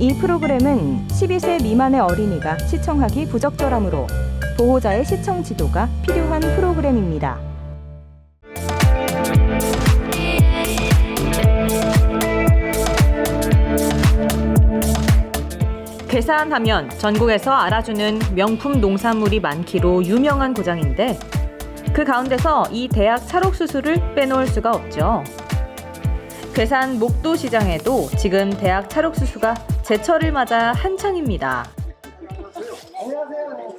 이 프로그램은 12세 미만의 어린이가 시청하기 부적절하므로 보호자의 시청 지도가 필요한 프로그램입니다. 괴산하면 전국에서 알아주는 명품 농산물이 많기로 유명한 고장인데 그 가운데서 이 대학 찰옥수수를 빼놓을 수가 없죠. 괴산 목도 시장에도 지금 대학 찰옥수수가 제철을 맞아 한창입니다. 안녕하세요.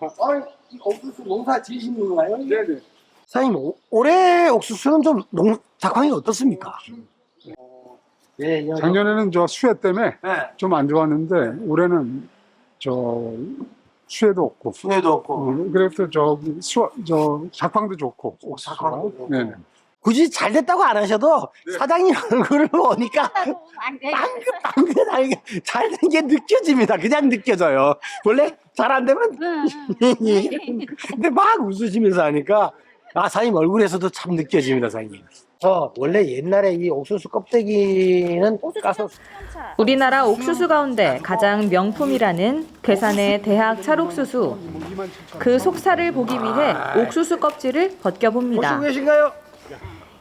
아, 이 옥수수 농사 지으신 건가요? 네네. 사장님, 오- 올해 옥수수는 좀 농, 작황이 어떻습니까? 예, 예. 작년에는 저 수해 때문에 네. 좀 안 좋았는데 올해는 저 수해도 없고 수혜도 없고. 어, 그래서 저, 수, 저 작황도 좋고 작황도 좋고. 네. 굳이 잘 됐다고 안 하셔도 사장님 얼굴을 보니까 안 돼. 빵긋빵긋하게 잘된 게 느껴집니다. 그냥 느껴져요. 원래 잘 안 되면 근데 막 웃으시면서 하니까 아 사장님 얼굴에서도 참 느껴집니다, 사장님. 저 원래 옛날에 이 옥수수 껍데기는 까서 우리나라 옥수수 가운데 가장 명품이라는 괴산의 대학 찰옥수수. 그 속살을 보기 위해 옥수수 껍질을 벗겨봅니다. 보시고 계신가요?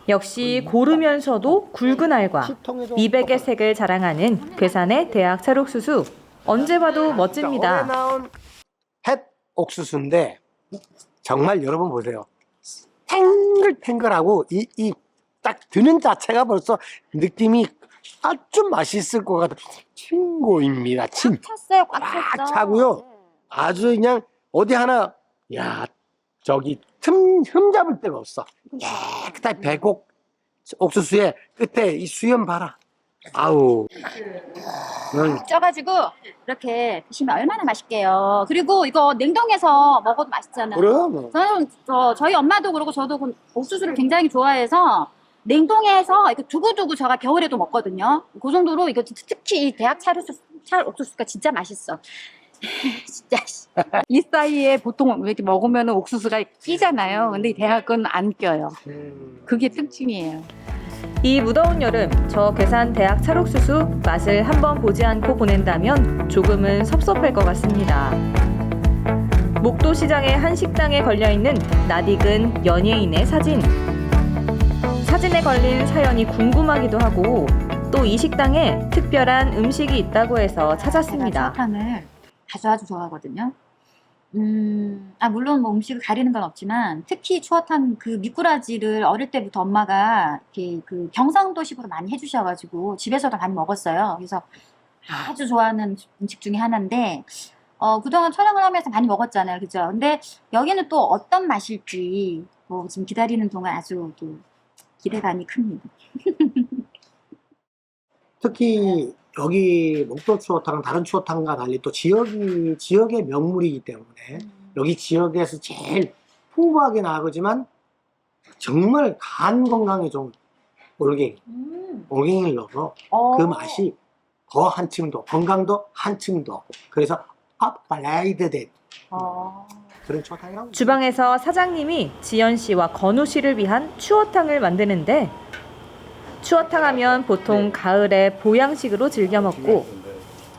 역시 고르면서도 굵은 알과 미백의 색을 자랑하는 괴산의 대학 찰옥수수. 언제 봐도 올해 멋집니다. 나온 햇 옥수수인데 정말 여러분 보세요. 탱글탱글하고 이 이 딱 드는 자체가 벌써 느낌이 아주 맛있을 것 같아. 친고입니다. 친. 찼어요, 꽉 꽉 찼죠. 차고요. 아주 그냥 어디 하나 야 저기 틈흠 잡을 데가 없어. 깨끗하게 배곡 옥수수의 끝에 이 수염 봐라. 아우. 음, 쪄가지고 이렇게 드시면 얼마나 맛있게요. 그리고 이거 냉동해서 먹어도 맛있잖아요. 그럼 저는 저, 저희 엄마도 그러고 저도 그 옥수수를 굉장히 좋아해서 냉동해서 이거 두고두고 제가 겨울에도 먹거든요. 그 정도로 이거 특히 이 대학 찰옥수수, 찰옥수수가 진짜 맛있어. 진짜. 이 사이에 보통 이렇게 먹으면 옥수수가 끼잖아요. 근데 이 대학은 안 껴요. 음, 그게 특징이에요. 이 무더운 여름 저 괴산 대학 찰옥수수 맛을 한번 보지 않고 보낸다면 조금은 섭섭할 것 같습니다. 목도 시장의 한 식당에 걸려 있는 낯익은 연예인의 사진. 사진에 걸린 사연이 궁금하기도 하고 또 이 식당에 특별한 음식이 있다고 해서 찾았습니다. 추어탕을 아주 아주 좋아하거든요. 음, 아, 물론 뭐 음식을 가리는 건 없지만 특히 추어탕 그 미꾸라지를 어릴 때부터 엄마가 이렇게 그 경상도식으로 많이 해주셔가지고 집에서도 많이 먹었어요. 그래서 아주 좋아하는 음식 중에 하나인데 어, 그동안 촬영을 하면서 많이 먹었잖아요. 그죠? 근데 여기는 또 어떤 맛일지 뭐 지금 기다리는 동안 아주 또 기대감이 큽니다. 특히 여기 목도 추어탕은 다른 추어탕과 달리 또 지역이 지역의 명물이기 때문에 여기 지역에서 제일 풍부하게 나가지만 정말 간 건강에 좋은 올갱이, 음. 올갱이를 넣어서 어. 그 맛이 더 한층 더 건강도 한층 더 그래서 업그레이드 된 어. 그런 추어탕이라고 주방에서 사장님이 지연 씨와 건우 씨를 위한 추어탕을 만드는데 추어탕 하면 보통 가을에 보양식으로 즐겨 먹고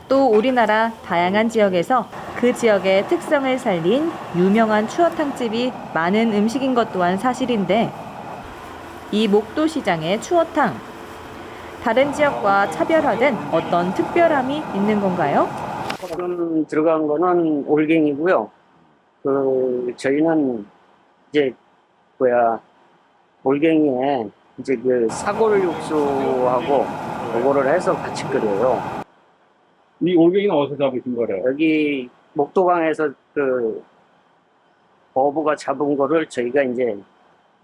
또 우리나라 다양한 지역에서 그 지역의 특성을 살린 유명한 추어탕집이 많은 음식인 것 또한 사실인데 이 목도 시장의 추어탕 다른 지역과 차별화된 어떤 특별함이 있는 건가요? 지금 들어간 거는 올갱이고요. 그 저희는 이제 뭐야 올갱이에 이제 그 사골 육수하고 그거를 해서 같이 끓여요. 이 올갱이는 어디서 잡으신 거래요? 여기 목도강에서 그 어부가 잡은 거를 저희가 이제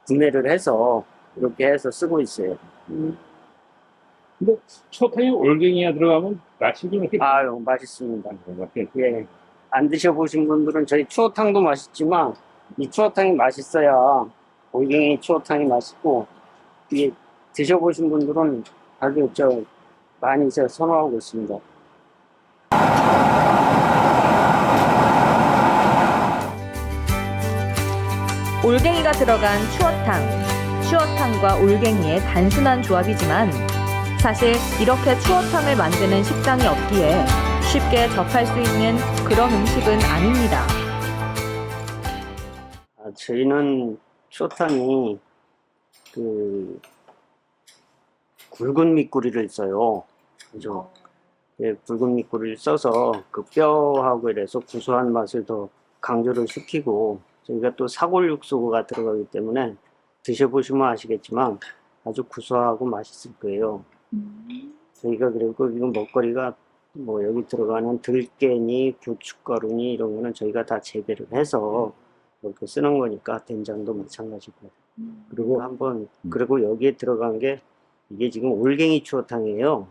구매를 해서 이렇게 해서 쓰고 있어요. 근데 초탕에 올갱이가 들어가면 맛이 좀 이렇게 아유 맛있습니다. 다른 것 같아요. 예. 안 드셔보신 분들은 저희 추어탕도 맛있지만 이 추어탕이 맛있어야 올갱이 추어탕이 맛있고 이게 드셔보신 분들은 아주 저 많이 저 선호하고 있습니다. 올갱이가 들어간 추어탕. 추어탕과 올갱이의 단순한 조합이지만 사실 이렇게 추어탕을 만드는 식당이 없기에 쉽게 접할 수 있는 그런 음식은 아닙니다. 아, 저희는 추어탕이 그 굵은 밑구리를 써요. 그죠? 예, 굵은 밑구리를 써서 그 뼈하고 이래서 구수한 맛을 더 강조를 시키고 저희가 또 사골 육수가 들어가기 때문에 드셔보시면 아시겠지만 아주 구수하고 맛있을 거예요. 저희가 그리고 이건 먹거리가 뭐 여기 들어가는 들깨니 고춧가루니 이런 거는 저희가 다 재배를 해서 이렇게 쓰는 거니까 된장도 마찬가지고 그리고 한번 그리고 여기에 들어간 게 이게 지금 올갱이 추어탕이에요.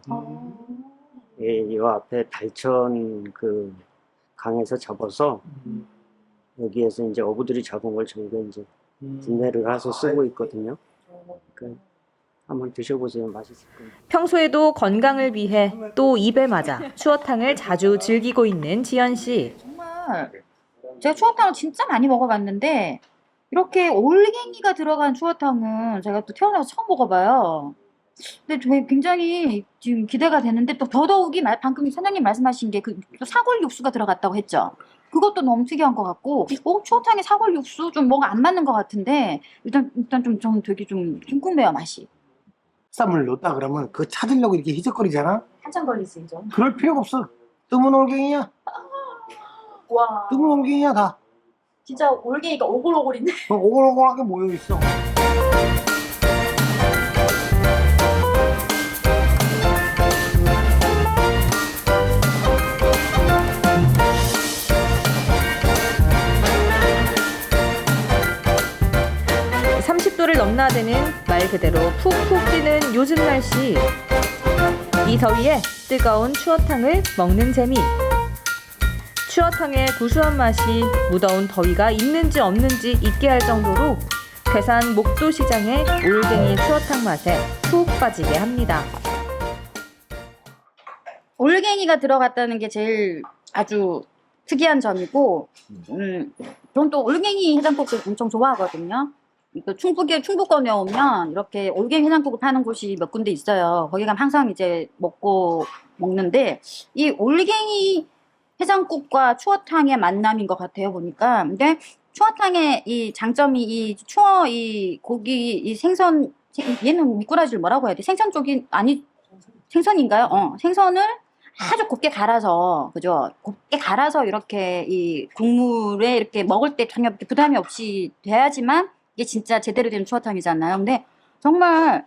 예, 이 앞에 달천 그 강에서 잡아서 여기에서 이제 어부들이 잡은 걸 저희가 이제 분해를 해서 쓰고 있거든요. 그 한번 드셔보세요. 맛있을 거예요. 평소에도 건강을 위해 또 입에 맞아 추어탕을 자주 즐기고 있는 지연 씨. 정말 제가 추어탕을 진짜 많이 먹어봤는데 이렇게 올갱이가 들어간 추어탕은 제가 또 태어나서 처음 먹어봐요. 근데 저희 굉장히 지금 기대가 되는데 또 더더욱이 말- 방금 사장님 말씀하신 게 그 사골 육수가 들어갔다고 했죠. 그것도 너무 특이한 것 같고, 어, 추어탕에 사골 육수 좀 뭔가 안 맞는 것 같은데 일단 일단 좀 저는 되게 좀 궁금해요 맛이. 쌈을 넣었다 그러면 그거 찾으려고 이렇게 희적거리잖아? 한참 걸리시죠? 그럴 필요가 없어. 뜨문 올갱이야. 와, 뜨문 올갱이야 다. 진짜 올갱이가 오골오골인데. 어, 오글오글하게 모여 있어. 삼십 도를 넘나드는 말 그대로 푹푹 찌는 요즘 날씨. 이 더위에 뜨거운 추어탕을 먹는 재미. 추어탕의 구수한 맛이 무더운 더위가 있는지 없는지 잊게 할 정도로 괴산 목도 시장의 올갱이 추어탕 맛에 푹 빠지게 합니다. 올갱이가 들어갔다는 게 제일 아주 특이한 점이고, 음, 저는 또 올갱이 해장국을 엄청 좋아하거든요. 또 충북에 충북권에 오면 이렇게 올갱이 해장국을 파는 곳이 몇 군데 있어요. 거기 가면 항상 이제 먹고 먹는데 이 올갱이 해장국과 추어탕의 만남인 것 같아요 보니까. 근데 추어탕의 이 장점이 이 추어 이 고기 이 생선 생- 얘는 미꾸라지를 뭐라고 해야 돼? 생선 쪽이 아니 생선인가요? 어 생선을 아주 곱게 갈아서 그죠? 곱게 갈아서 이렇게 이 국물에 이렇게 먹을 때 전혀 부담이 없이 돼야지만 이게 진짜 제대로 된 추어탕이잖아요. 근데 정말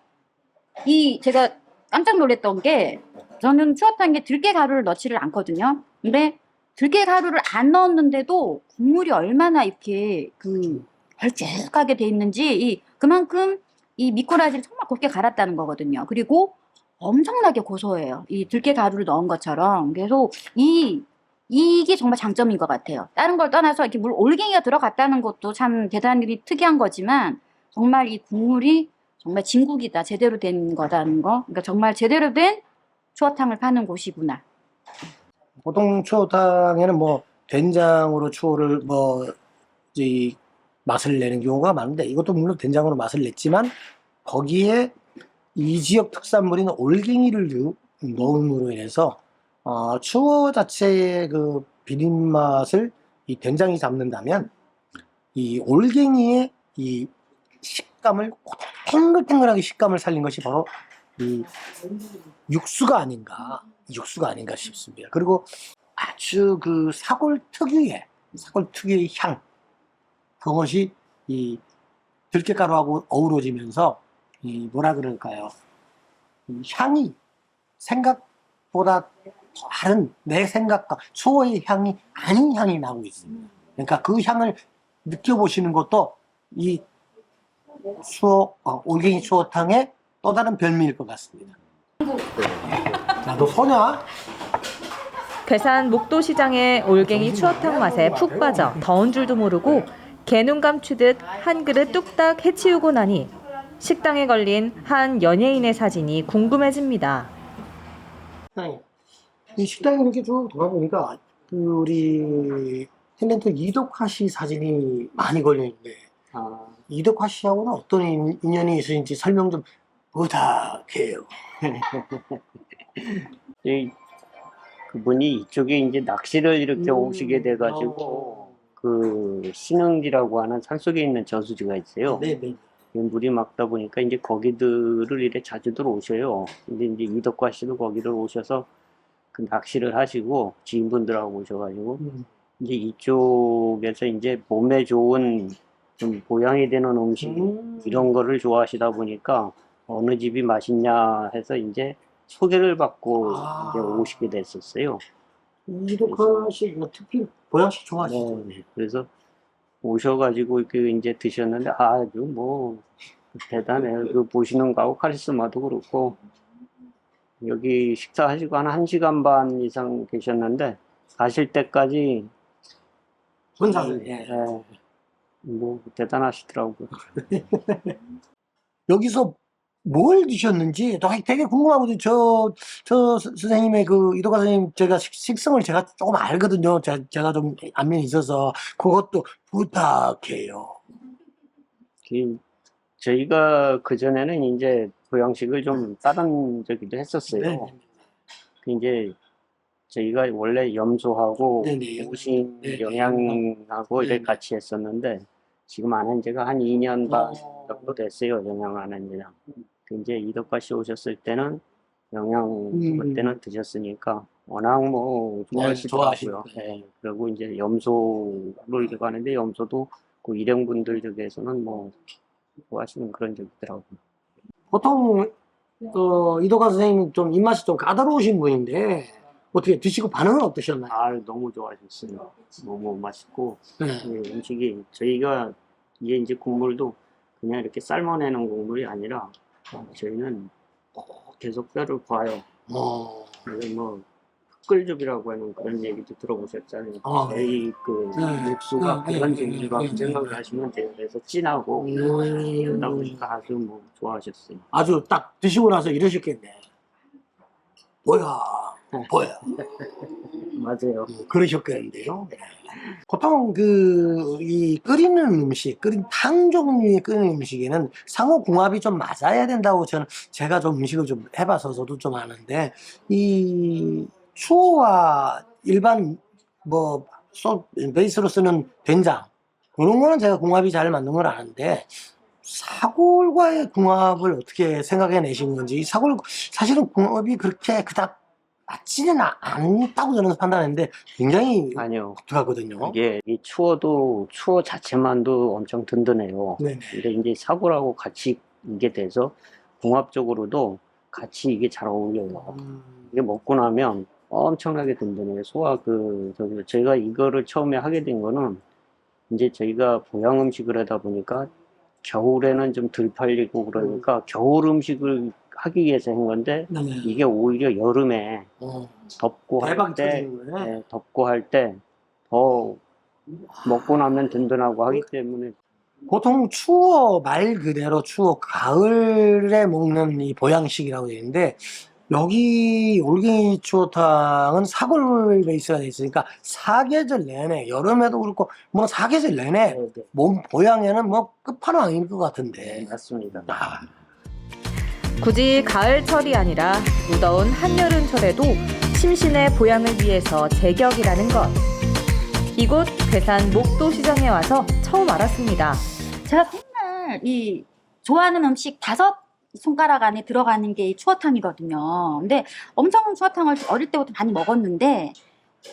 이 제가 깜짝 놀랐던 게 저는 추어탕에 들깨 가루를 넣지를 않거든요. 근데 들깨 가루를 안 넣었는데도 국물이 얼마나 이렇게 그 걸쭉하게 돼 있는지 이 그만큼 이 미꾸라지를 정말 곱게 갈았다는 거거든요. 그리고 엄청나게 고소해요. 이 들깨 가루를 넣은 것처럼. 그래서 이 이게 정말 장점인 것 같아요. 다른 걸 떠나서 이렇게 물 올갱이가 들어갔다는 것도 참 대단히 특이한 거지만 정말 이 국물이 정말 진국이다. 제대로 된 거라는 거. 그러니까 정말 제대로 된 추어탕을 파는 곳이구나. 보통 추어탕에는 뭐 된장으로 추어를 뭐 이 맛을 내는 경우가 많은데 이것도 물론 된장으로 맛을 냈지만 거기에 이 지역 특산물인 올갱이를 유- 넣음으로 인해서 어, 추어 자체의 그 비린 맛을 이 된장이 잡는다면 이 올갱이의 이 식감을 탱글탱글하게 식감을 살린 것이 바로 이 육수가 아닌가 육수가 아닌가 싶습니다. 그리고 아주 그 사골 특유의 사골 특유의 향 그것이 이 들깨가루하고 어우러지면서 이 뭐라 그럴까요? 이 향이 생각보다 다른 내 생각과 추어의 향이 아닌 향이 나고 있습니다. 그러니까 그 향을 느껴보시는 것도 이 수어 어, 올갱이 추어탕의 또 다른 별미일 것 같습니다. 나도 소냐? 괴산 목도 시장의 올갱이 추어탕 맛에 푹 빠져 더운 줄도 모르고 개눈 감추듯 한 그릇 뚝딱 해치우고 나니 식당에 걸린 한 연예인의 사진이 궁금해집니다. 네. 이 식당에 이렇게 쭉 돌아보니까 그 우리 탤런트 이덕화 씨 사진이 많이 걸려 있는데 아, 이덕화 씨하고는 어떤 인- 인연이 있으신지 설명 좀 부탁해요. 이 그분이 이쪽에 이제 낚시를 이렇게 음. 오시게 돼가지고 그 신흥지라고 하는 산 속에 있는 저수지가 있어요. 네네. 이 물이 막다 보니까 이제 거기들을 이래 자주들 오셔요. 근데 이제 이덕과 씨도 거기를 오셔서 그 낚시를 하시고 지인분들하고 오셔가지고 음. 이제 이쪽에서 이제 몸에 좋은 좀 보양이 되는 음식 음. 이런 거를 좋아하시다 보니까 어느 집이 맛있냐 해서 이제 소개를 받고 아. 이제 오시게 됐었어요. 이독화 씨 특히 보양식 좋아하시죠? 네, 그래서 오셔가지고 이렇게 이제 드셨는데 아주 뭐 대단해요. 그 보시는 거하고 카리스마도 그렇고 여기 식사하시고 한 1시간 반 이상 계셨는데 가실 때까지 혼자서 예. 예, 뭐 대단하시더라고요. 여기서 뭘 드셨는지 또 되게 궁금하거든요. 저, 저 스- 선생님의 그 이도가 선생님 제가 식, 식성을 제가 조금 알거든요. 제가, 제가 좀 안면이 있어서 그것도 부탁해요. 그 저희가 그전에는 이제 보양식을 좀 다른 저기도 했었어요. 네. 그 이제 저희가 원래 염소하고 네네. 오신 네. 영양하고 이렇게 네. 같이 했었는데 지금 안 한 지가 한 2년 반 어. 정도 됐어요. 영양 안 한 지랑. 그 이제 이덕과 씨 오셨을 때는 영양 음. 그때는 드셨으니까 워낙 뭐 좋아하시더라고요. 좋아하시니까. 네. 그리고 이제 염소를 이렇게 하는데 염소도 그 일행분들 중에서는 뭐 좋아하시는 그런 적이 있더라고요. 보통 어, 이도가 선생님 좀 입맛이 좀 까다로우신 분인데 어떻게 드시고 반응은 어떠셨나요? 아 너무 좋아하셨어요. 너무 맛있고 네. 이 음식이 저희가 이게 이제 국물도 그냥 이렇게 삶아내는 국물이 아니라 저희는 꼭 계속 뼈를 봐요. 어, 그래서 뭐 흑글죽이라고 하는 그런 얘기도 들어보셨잖아요. 아, 저희 그 네. 육수가 네, 그런 네, 종류라고 네, 네, 생각을 네. 하시면 돼요. 그래서 진하고 그러다 음, 보니까 아주 뭐 좋아하셨어요. 아주 딱 드시고 나서 이러셨겠네. 뭐야, 뭐야. 맞아요. 그러셨겠는데요. 네. 보통 그 이 끓이는 음식, 끓인 탕 종류의 끓이는 음식에는 상호 궁합이 좀 맞아야 된다고 저는 제가 좀 음식을 좀 해봐서 저도 좀 아는데 이 추어와 일반 뭐 소, 베이스로 쓰는 된장 그런 거는 제가 궁합이 잘 맞는 걸 아는데 사골과의 궁합을 어떻게 생각해 내신 건지 이 사골 사실은 궁합이 그렇게 그닥 맞지는 아- 않다고 저는 판단했는데 굉장히 아니요. 독특하거든요. 이게 이 추어도 추어 자체만도 엄청 든든해요. 네네. 근데 이제 사골하고 같이 이게 돼서 궁합적으로도 같이 이게 잘 어울려요. 음, 이게 먹고 나면 엄청나게 든든해요. 소화 그 저기 저희가 이거를 처음에 하게 된 거는 이제 저희가 보양 음식을 하다 보니까 겨울에는 좀 덜 팔리고 그러니까 겨울 음식을 하기 위해서 한 건데 네네. 이게 오히려 여름에 어, 덥고 할 대박이 때 터지는 거예요. 네, 덥고 할 때 더 먹고 나면 든든하고 하기 때문에 보통 추워 말 그대로 추워 가을에 먹는 이 보양식이라고 되어 있는데 여기 올갱이 추어탕은 사골 베이스가 돼 있으니까 사계절 내내 여름에도 그렇고 뭐 사계절 내내 네, 네, 몸 보양에는 뭐 끝판왕일 것 같은데 맞습니다. 아, 굳이 가을철이 아니라 무더운 한여름철에도 심신의 보양을 위해서 제격이라는 것. 이곳 괴산 목도 시장에 와서 처음 알았습니다. 제가 맨날 이 좋아하는 음식 다섯 손가락 안에 들어가는 게 이 추어탕이거든요. 근데 엄청 추어탕을 어릴 때부터 많이 먹었는데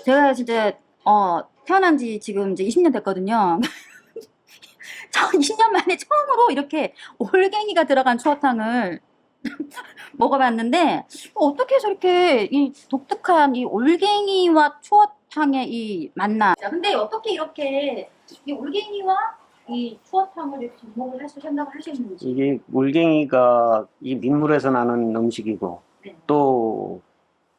제가 진짜 어 태어난 지 지금 이제 20년 됐거든요. 저 20년 만에 처음으로 이렇게 올갱이가 들어간 추어탕을 먹어봤는데 어떻게 저렇게 이 독특한 이 올갱이와 추어탕의 이 만남. 근데 어떻게 이렇게 이 올갱이와 이 추어탕을 이렇게 접목을 하실 생각을 하시는지. 이게 올갱이가 이 민물에서 나는 음식이고 네. 또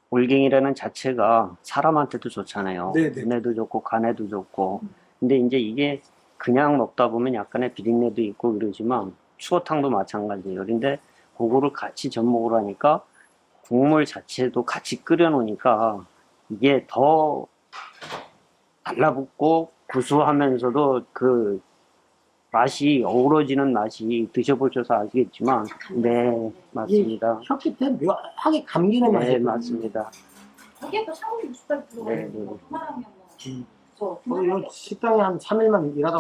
올갱이라는 자체가 사람한테도 좋잖아요. 네 네. 눈에도 좋고 간에도 좋고. 근데 이제 이게 그냥 먹다 보면 약간의 비린내도 있고 그러지만 추어탕도 마찬가지예요. 근데 그거를 같이 접목을 하니까 국물 자체도 같이 끓여 놓으니까 이게 더 달라붙고 구수하면서도 그 맛이 어우러지는 맛이 드셔보셔서 아시겠지만 네 맞습니다. 혀 끝에 묘하게 감기는 맛이. 네 맞습니다. 거기에 또 샤워 육수까지 들어가 네, 네. 거 그만하면 음. 뭐 어, 이거 식당에 한 3일만 일하다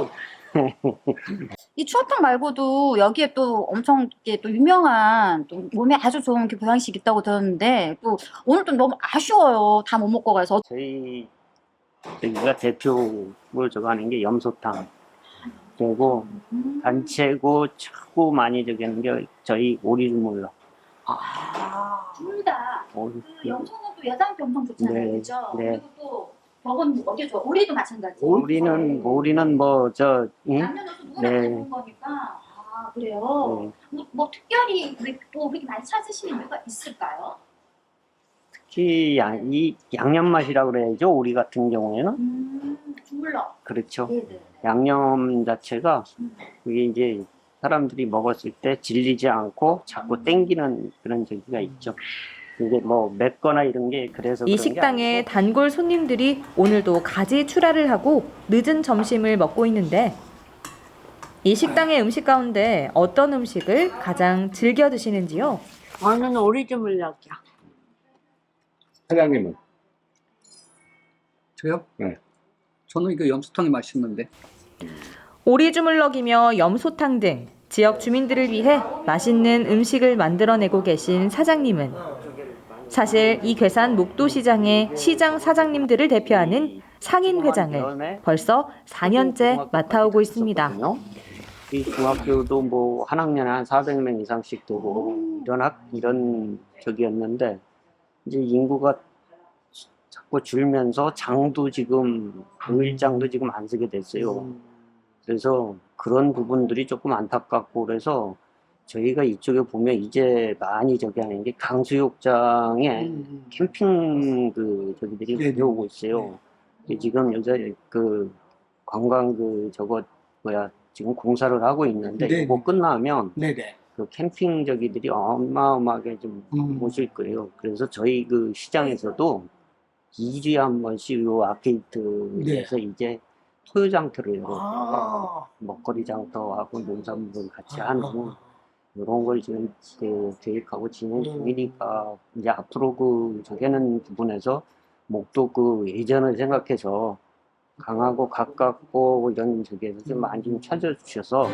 이 추어탕 말고도 여기에 또 엄청 이게 또 유명한 또 몸에 아주 좋은 그 보양식 있다고 들었는데 또 오늘 또 너무 아쉬워요. 다 못 먹고 가서 저희 여기가 대표를 저거 하는 게 염소탕 그리고 단체고 최고 많이 저기 하는 게 저희 오리주물러 아. 둘다 오리 그 염소는 또 여자한테 엄청 좋잖아요. 네, 그죠? 네. 그리고 또 저건 어디죠? 오리도 마찬가지. 오리는 오리는 뭐저 응? 남녀노소 누구나 네. 먹는 거니까 아 그래요. 네. 뭐, 뭐 특별히 왜또 그렇게 많이 찾으시는 이유가 있을까요? 특히 양, 이 양념 맛이라 그래야죠 오리 같은 경우에는 음, 주물러. 그렇죠 네네. 양념 자체가 음. 그게 이제 사람들이 먹었을 때 질리지 않고 자꾸 땡기는 그런 저기가 있죠. 이게 뭐 맵거나 이런 게 그래서 이 식당의 아니고 단골 손님들이 오늘도 가지 출하를 하고 늦은 점심을 먹고 있는데 이 식당의 음식 가운데 어떤 음식을 가장 즐겨 드시는지요? 저는 오리주물럭이요. 사장님은 저요? 네. 저는 이거 염소탕이 맛있는데. 오리 주물럭이며 염소탕 등 지역 주민들을 위해 맛있는 음식을 만들어내고 계신 사장님은 사실 이 괴산 목도시장의 시장 사장님들을 대표하는 상인 회장을 벌써 4년째 맡아오고 있습니다. 이 중학교도 뭐 한 학년에 한 400명 이상씩 되고 이런 학 이런 저기였는데 이제 인구가 자꾸 줄면서 장도 지금 일장도 지금 안 쓰게 됐어요. 그래서 그런 부분들이 조금 안타깝고 그래서 저희가 이쪽에 보면 이제 많이 저기 하는 게 강수욕장에 캠핑 그 저기들이 네네. 들어오고 있어요. 이게 지금 요새 그 관광 그 저거 뭐야 지금 공사를 하고 있는데 네네. 이거 끝나면 네네. 그 캠핑 저기들이 어마어마하게 좀 음. 오실 거예요. 그래서 저희 그 시장에서도 2주에 한 번씩 요 아케이트에서 이제 토요 장터를 열어요. 아. 먹거리 장터하고 농산물 같이 아. 하는 이런 걸 지금 그 계획하고 진행 중이니까 이제 앞으로 그 저기는 부분에서 목도 그 예전을 생각해서 강하고 가깝고 이런 저기에서 좀 많이 좀 찾아주셔서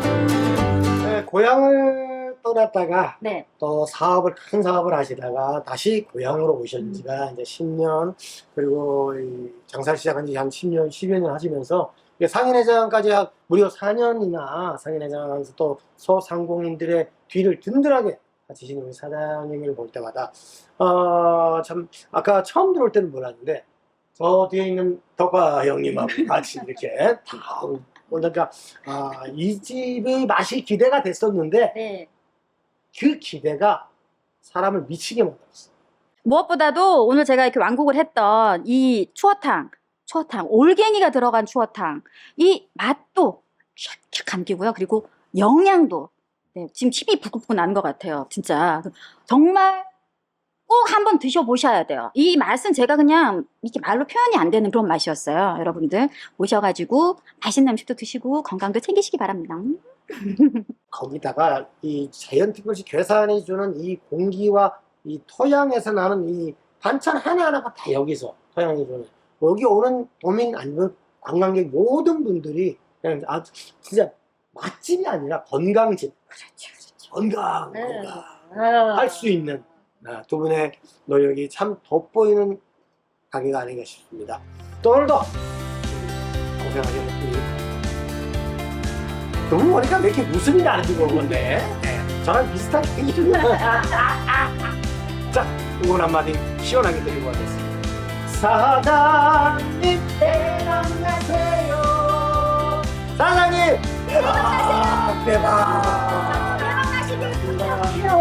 네, 고향을 떠났다가 네. 또 사업을 큰 사업을 하시다가 다시 고향으로 오신 지가 이제 10년 그리고 이 장사를 시작한 지 한 10년, 10여 년 하시면서 상인회장까지 약 무려 4년이나 상인회장 하면서 또 소상공인들의 뒤를 든든하게 지시는 우리 사장님을 볼 때마다 어, 참 아까 처음 들어올 때는 몰랐는데 저 뒤에 있는 덕화 형님하고 같이 이렇게 다 오니까 아, 이 집의 맛이 기대가 됐었는데 네. 그 기대가 사람을 미치게 만들었어. 무엇보다도 오늘 제가 이렇게 완곡을 했던 이 추어탕, 추어탕, 올갱이가 들어간 추어탕, 이 맛도 쫙쫙 감기고요. 그리고 영양도 네, 지금 침이 부글부글 나는 것 같아요. 진짜 정말 꼭 한번 드셔보셔야 돼요. 이 맛은 제가 그냥 이렇게 말로 표현이 안 되는 그런 맛이었어요. 여러분들 오셔가지고 맛있는 음식도 드시고 건강도 챙기시기 바랍니다. 거기다가 이 자연특별시 괴산이 주는 이 공기와 이 토양에서 나는 이 반찬 하나하나가 다 여기서 토양이 주는 여기 오는 도민 아니면 관광객 모든 분들이 그냥 아주 진짜 맛집이 아니라 건강집 건강 네. 건강 할 수 있는 아, 두 분의 노력이 참 돋보이는 가게가 아닌가 싶습니다. 또 오늘도 고생하셨습니다. 너무 보니까 왜 이렇게 웃음이 나는지 모르겠네. 네, 저랑 비슷한 얘기입니다. 자, 응원 한마디 시원하게 드리고 가겠습니다. 사장님, 대박나세요. 사장님, 대박, 대박. 대박 나시길 바랍니다.